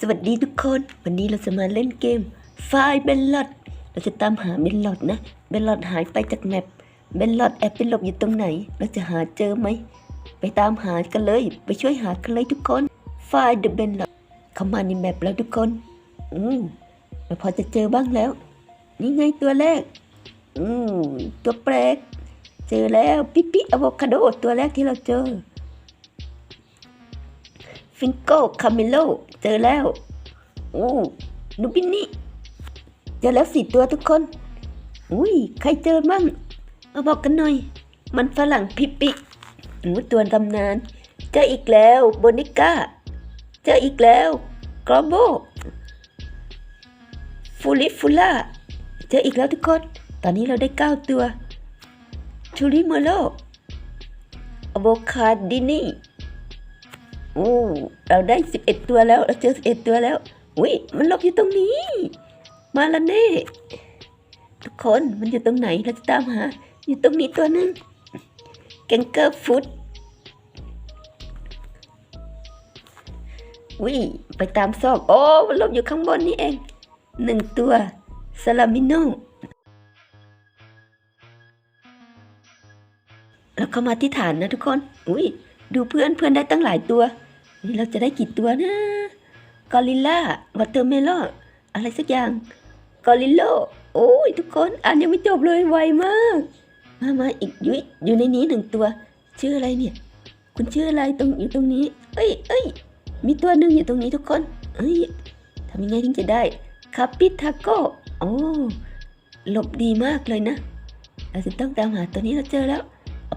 สวัสดีทุกคน วันนี้เราจะมาเล่นเกมไฟเบลลอดเราจะตามหาเบลลอดนะ เบลลอดหายไปจากแมปเบลลอดแอบไปหลบอยู่ตรงไหน เราจะหาเจอไหม ไปตามหากันเลย ไปช่วยหากันเลยทุกคนไฟเดอะเบลลอดเข้ามาในแมปแล้วทุกคน อืมเราพอจะเจอบ้างแล้ว นี่ไงตัวแรก อืมตัวแปลก เจอแล้วปิปิอะโวคาโดตัวแรกที่เราเจอ ฟิงโก้คาเมโลเจอแล้วโอ้นูบินนี่เจอแล้วสี่ตัวทุกคน อุ้ยใครเจอบ้างมาบอกกันหน่อย มันฝรั่งพิปปิอู้ตัวตำนาน เจออีกแล้วโบนิก้า เจออีกแล้วกรอโบฟูลิฟูล่า เจออีกแล้วทุกคน ตอนนี้เราได้เก้าตัวชูริมโลอะโวคาดินี่ โอ้เราได้สิบเอ็ดตัวแล้วเราเจอสิบเอ็ดตัวแล้วอุ้ยมันหลบอยู่ตรงนี้ มาแล้วเน่ทุกคนมันอยู่ตรงไหนเราจะตามหา อยู่ตรงนี้ตัวหนึงแกงเกอร์ฟุตอุ้ยไปตามซอกโอ้มันหลบอยู่ข้างบนนี่เองหนึ่งตัวซาลามิโนแล้วเข้ามาที่ฐานนะทุกคน อุ้ยดูเพื่อนเพื่อนได้ตั้งหลายตัว นี่เราจะได้กี่ตัวนะกอริลลาวอเตอร์เมลอนอะไรสักอย่างกอริลโลโอ้ยทุกคนอ่านยังไม่จบเลยไวมาก มามาอีกยุ้ยอยู่ในนี้หนึ่งตัว ชื่ออะไรเนี่ย คุณชื่ออะไรตรงอยู่ตรงนี้ เอ้ยเอ้ยมีตัวหนึ่งอยู่ตรงนี้ทุกคนเอ้ยทำยังไงถึงจะได้คาปิทาโกโอ้หลบดีมากเลยนะ เราจะต้องตามหาตัวนี้เราเจอแล้ว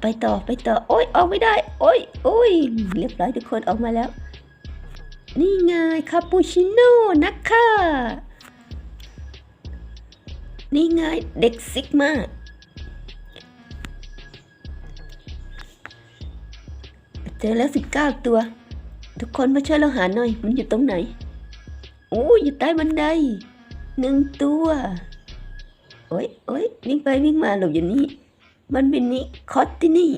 ไปต่อไปต่อ โอ้ยออกไม่ได้ โอ้ยโอ้ยเรียบร้อยทุกคนออกมาแล้ว นี่ไงคาปูชิโน่นะคะนี่ไงเด็กซิกมาเจอแล้วสิบเก้าตัว ทุกคนมาช่วยเราหาหน่อย มันอยู่ตรงไหนโอ้ยอยู่ใต้บันไดหนึ่งตัว โอ้ยโอ้ยวิ่งไปวิ่งมาหลบอยู่นี่ มันเป็นนิคอตตินี่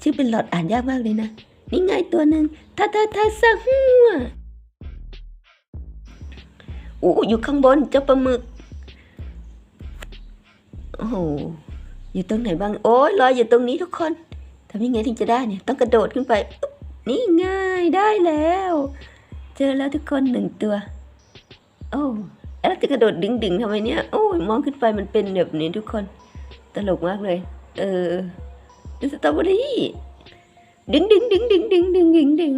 ชื่อเป็นหลอดอ่านยากมากเลยนะ นี่ไงตัวหนึ่งทาทาทาซาหัวโอ้อยู่ข้างบนเจ้าปลาหมึก โอ้โห อยู่ตรงไหนบ้าง โอ้ยลอยอยู่ตรงนี้ทุกคนทำยังไงถึงจะได้เนี่ย ต้องกระโดดขึ้นไป นี่ง่ายได้แล้ว เจอแล้วทุกคนหนึ่งตัว โอ้ แล้วจะกระโดดดึงดึงทำไมเนี่ยโอ้ยมองขึ้นไปมันเป็นแบบนี้ทุกคนตลกมากเลย เออดูสตรอเบอรี่ดึงดึงดึงดึงดึงดึงดึงดึง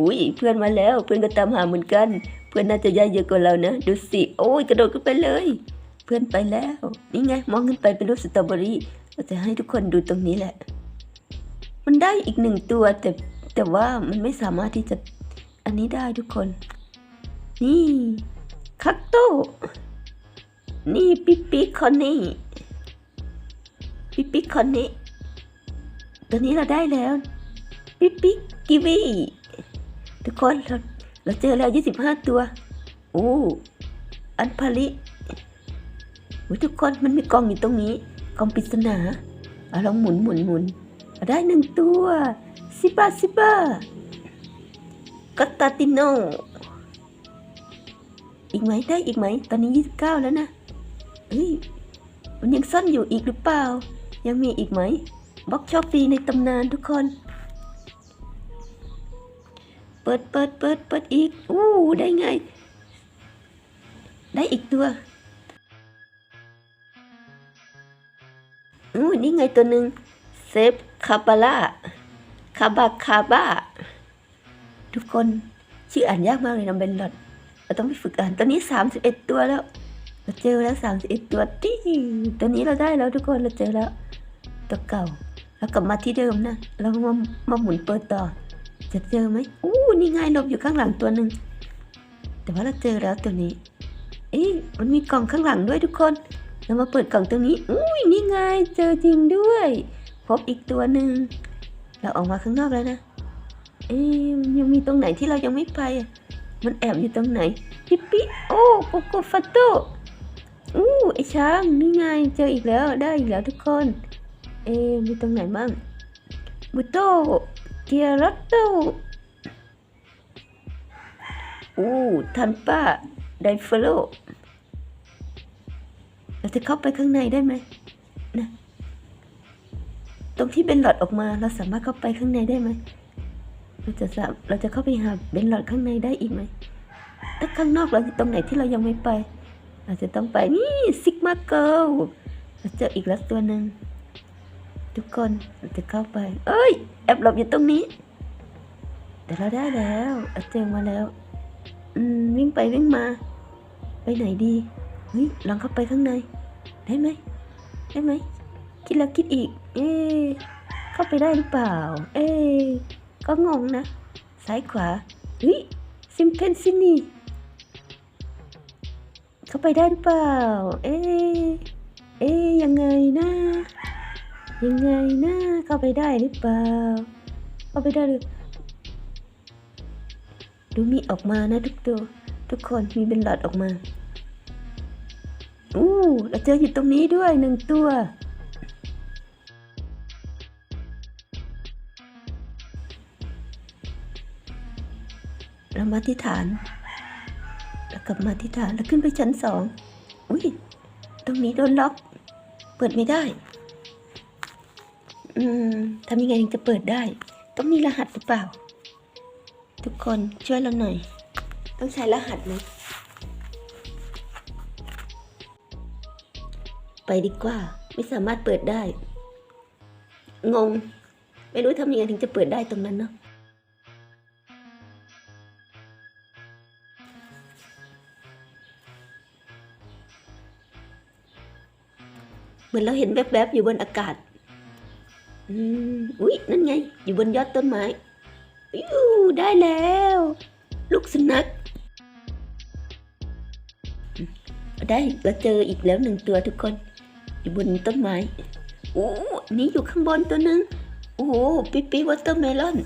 อุ้ยเพื่อนมาแล้วเพื่อนก็ตามหาเหมือนกัน เพื่อนน่าจะย่าเยอะกว่าเรานะดูสิโอ้ยกระโดดขึ้นไปเลย เพื่อนไปแล้วนี่ไงมองขึ้นไปเป็นรูปสตรอเบอรี่เราจะให้ทุกคนดูตรงนี้แหละ มันได้อีกหนึ่งตัวแต่แต่ว่ามันไม่สามารถที่จะอันนี้ได้ทุกคน นี่ คัตโตนี่ปิปิคอนนี่ปิปิคอนนี่ตัวนี้เราได้แล้วปิปิกิวีทุกคนเราเราเจอแล้วยี่สิบห้าตัวโอ้อันพาลิทุกคนมันมีกล่องอยู่ตรงนี้กล่องปริศนาเอาลองหมุนหมุนหมุนได้หนึ่งตัวซิบาซิบากัตตาติโน อีกไหมได้อีกไหม ตอนนี้ยี่สิบเก้าแล้วนะเฮ้ยมันยังซ่อนอยู่อีกหรือเปล่า ยังมีอีกไหมบล็อกชอปฟรีในตำนานทุกคน เปิดเปิดเปิดเปิดอีกอู้ได้ไง ได้อีกตัวอู้นี่ไงตัวหนึ่งเซฟคาบาล่าคาบาคาบาทุกคนชื่ออ่านยากมากเลยนะเบนหลอด เราต้องไปฝึกอ่านตอนนี้สามสิบเอ็ดตัวแล้ว เราเจอแล้วสามสิบเอ็ดตัวที่ตัวนี้เราได้แล้วทุกคนเราเจอแล้ว ตัวเก่าแล้วกลับมาที่เดิมนะ เรามามาหมุนเปิดต่อ จะเจอไหมอู้นี่ไงหลบอยู่ข้างหลังตัวหนึ่งแต่ว่าเราเจอแล้วตัวนี้ เอ๊ะมันมีกล่องข้างหลังด้วยทุกคน เรามาเปิดกล่องตรงนี้ อุ้ยนี่ไงเจอจริงด้วย พบอีกตัวหนึ่งเราออกมาข้างนอกแล้วนะ เอ๊ะยังมีตรงไหนที่เรายังไม่ไปอะ มันแอบอยู่ตรงไหนปิปิโอ้โกโกฟัตโตอู้ไอช้างนี่ไงเจออีกแล้วได้อีกแล้วทุกคน เอ๊มีตรงไหนบ้างบุโตเกียรัตโตอู้ทันป้าไดฟโลเราจะเข้าไปข้างในได้ไหมนะตรงที่เบนหลอดออกมาเราสามารถเข้าไปข้างในได้ไหม เราจะสาเราจะเข้าไปหาเบนหลอดข้างในได้อีกไหมถ้าข้างนอกเราตรงไหนที่เรายังไม่ไป เราจะต้องไปนี่ซิกมาเกิลเราเจออีกแล้วตัวหนึ่งทุกคนเราจะเข้าไป เอ้ย แอบหลบอยู่ตรงนี้แต่เราได้แล้วเราเจอมาแล้ว อืมวิ่งไปวิ่งมา ไปไหนดีเฮ้ยลองเข้าไปข้างใน ได้ไหมได้ไหมคิดแล้วคิดอีก เอ๊เข้าไปได้หรือเปล่า เอ๊ ก็งงนะ ซ้ายขวาเฮ้ยซิมเพนซินี่เข้าไปได้หรือเปล่า เอ๊เอ๊ยังไงนะยังไงนะเข้าไปได้หรือเปล่า เข้าไปได้หรือดูมีออกมานะทุกตัว ทุกคนมีเป็นหลอดออกมาอู้เราเจออยู่ตรงนี้ด้วยหนึ่งตัว มาที่ฐาน แล้วกลับมาที่ฐานแล้วขึ้นไปชั้นสอง อุ้ย ตรงนี้โดนล็อก เปิดไม่ได้ อืมทำยังไงถึงจะเปิดได้ ต้องมีรหัสหรือเปล่า ทุกคนช่วยเราหน่อย ต้องใช้รหัสไหมไปดีกว่า ไม่สามารถเปิดได้ งง ไม่รู้ทำยังไงถึงจะเปิดได้ตรงนั้นเนาะ มือนเราเห็นแวบๆอยู่บนอากาศ อืมอุ๊ย นั่นไง อยู่บนยอดต้นไม้ยูได้แล้ว ลูกสุนัข ได้เราเจออีกแล้วหนึ่งตัวทุกคน อยู่บนต้นไม้โอ้นี่อยู่ข้างบนตัวหนึง โอ้ปิ๊ปปี้วอเตอร์เมลอน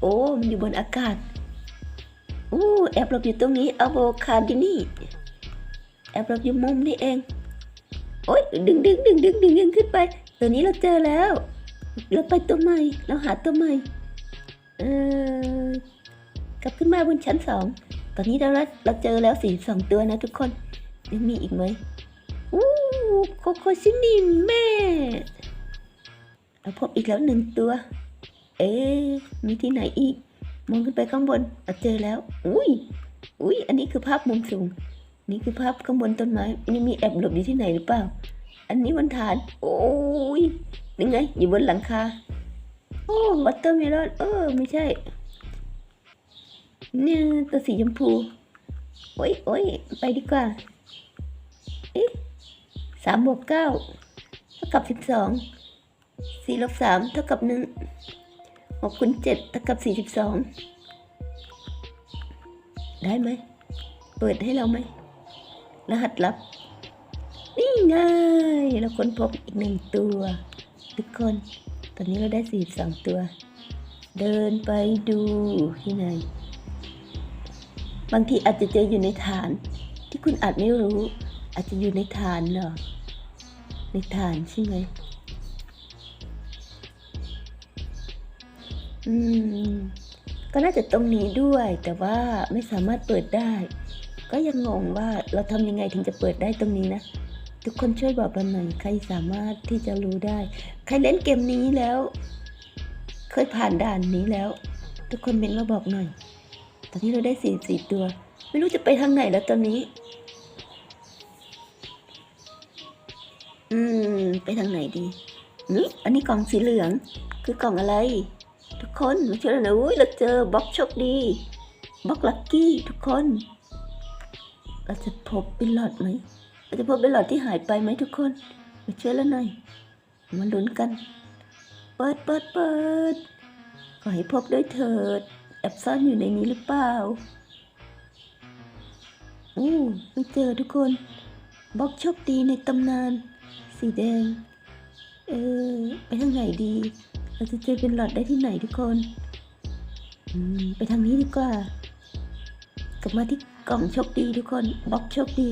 โอ้ มันอยู่บนอากาศ โอ้ แอบหลบอยู่ตรงนี้อะโวคาดินี่ แอบหลบอยู่มุมนี่เอง โอ้ยดึงดึงดึงดึงดึงดึงขึ้นไป ตัวนี้เราเจอแล้ว เราไปตัวใหม่ เราหาตัวใหม่ เออกลับขึ้นมาบนชั้นสอง ตอนนี้เราเราเจอแล้วสี่สองตัวนะทุกคน ยังมีอีกไหมอู้โคโคชินิแม่เราพบอีกแล้วหนึ่งตัว เอ๊มีที่ไหนอีก มองขึ้นไปข้างบนเราเจอแล้ว อุ้ยอุ้ยอันนี้คือภาพมุมสูง นี่คือภาพข้างบนต้นไม้นี่มีแอบหลบอยู่ที่ไหนหรือเปล่า อันนี้บนฐาน โอ้ยนี่ไง อยู่บนหลังคา โอ้วัตเตอร์เมลอน เออ ไม่ใช่ นี่ตัวสีชมพู โอ้ยโอ้ยไปดีกว่า เอ๊ะสามบวกเก้าเท่ากับสิบสองสี่ลบสามเท่ากับหนึ่งหกคูณเจ็ดเท่ากับสี่สิบสองได้ไหม เปิดให้เราไหม รหัสลับ นี่ไงเราค้นพบอีกหนึ่งตัว ทุกคน ตอนนี้เราได้สี่สองตัว เดินไปดูที่ไหน บางทีอาจจะเจออยู่ในฐาน ที่คุณอาจไม่รู้ อาจจะอยู่ในฐานเหรอ ในฐานใช่ไหมอืม ก็น่าจะตรงนี้ด้วย แต่ว่าไม่สามารถเปิดได้ ก็ยังงงว่าเราทำยังไงถึงจะเปิดได้ตรงนี้นะ ทุกคนช่วยบอกเราหน่อยใครสามารถที่จะรู้ได้ ใครเล่นเกมนี้แล้ว เคยผ่านด่านนี้แล้ว ทุกคนเมนมาบอกหน่อย ตอนนี้เราได้สี่สี่ตัว ไม่รู้จะไปทางไหนแล้วตอนนี้ อืม ไปทางไหนดีนี่อันนี้กล่องสีเหลือง คือกล่องอะไร ทุกคนมาช่วยเราหน่อยอุ้ยเราเจอบล็อกโชคดีบล็อกลัคกี้ทุกคน เราจะพบเป็นหลอดไหมเราจะพบเป็นหลอดที่หายไปไหมทุกคนมาช่วยเราหน่อย มาลุ้นกัน เปิดเปิดเปิดขอให้พบด้วยเถิด แอบซ่อนอยู่ในนี้หรือเปล่าอู้ไม่เจอทุกคนบล็อกโชคดีในตำนาน สีแดง เออ ไปทางไหนดี เราจะเจอเป็นหลอดได้ที่ไหนทุกคน อืม ไปทางนี้ดีกว่า กลับมาที่ กล่องโชคดีทุกคนบล็อกโชคดี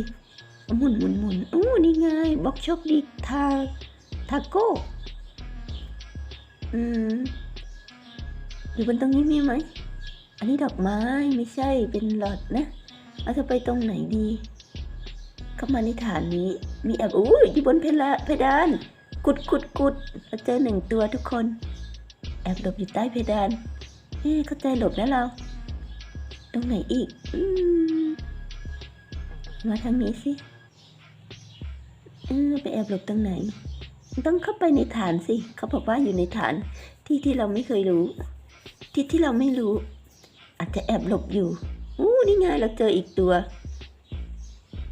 หมุนหมุนหมุนอู้นี่ไงบล็อกโชคดีทาทาโก้อืมอยู่บนตรงนี้มีไหม อันนี้ดอกไม้ไม่ใช่เป็นหลอดนะเราจะไปตรงไหนดีเข้ามาในฐานนี้ มีแอบอู้ยอยู่บนเพลาเพดาน กุดกุดกุดเราเจอหนึ่งตัวทุกคน แอบหลบอยู่ใต้เพดานเฮ้เข้าใจหลบนะเรา ตรงไหนอีก อืม มาทางนี้สิเออไปแอบหลบตรงไหน ต้องเข้าไปในฐานสิ เขาบอกว่าอยู่ในฐานที่ที่เราไม่เคยรู้ ที่ที่เราไม่รู้ อาจจะแอบหลบอยู่อู้นี่ไงเราเจออีกตัว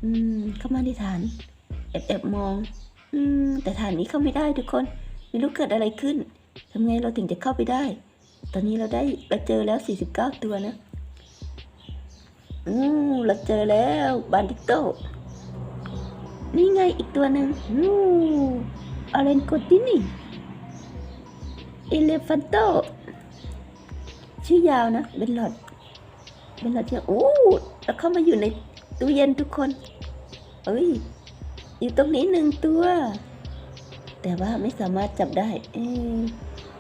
อืม เข้ามาในฐาน แอบแอบมอง อืม แต่ฐานนี้เข้าไม่ได้ทุกคนไม่รู้เกิดอะไรขึ้นทำไงเราถึงจะเข้าไปได้ ตอนนี้เราได้เราเจอแล้ว 49 ตัวนะ อืมเราเจอแล้วบานดิโตนี่ไงอีกตัวหนึ่งอู้อาเรนโกตินี่ เอเลฟันโต ชื่อยาวนะ เป็นหลอด เป็นหลอดที่โอ้แล้วเข้ามาอยู่ในตู้เย็นทุกคน เอ้ย อยู่ตรงนี้หนึ่งตัว แต่ว่าไม่สามารถจับได้ เอ๊ะ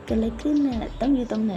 เกิดอะไรขึ้นน่ะ ต้องอยู่ตรงไหน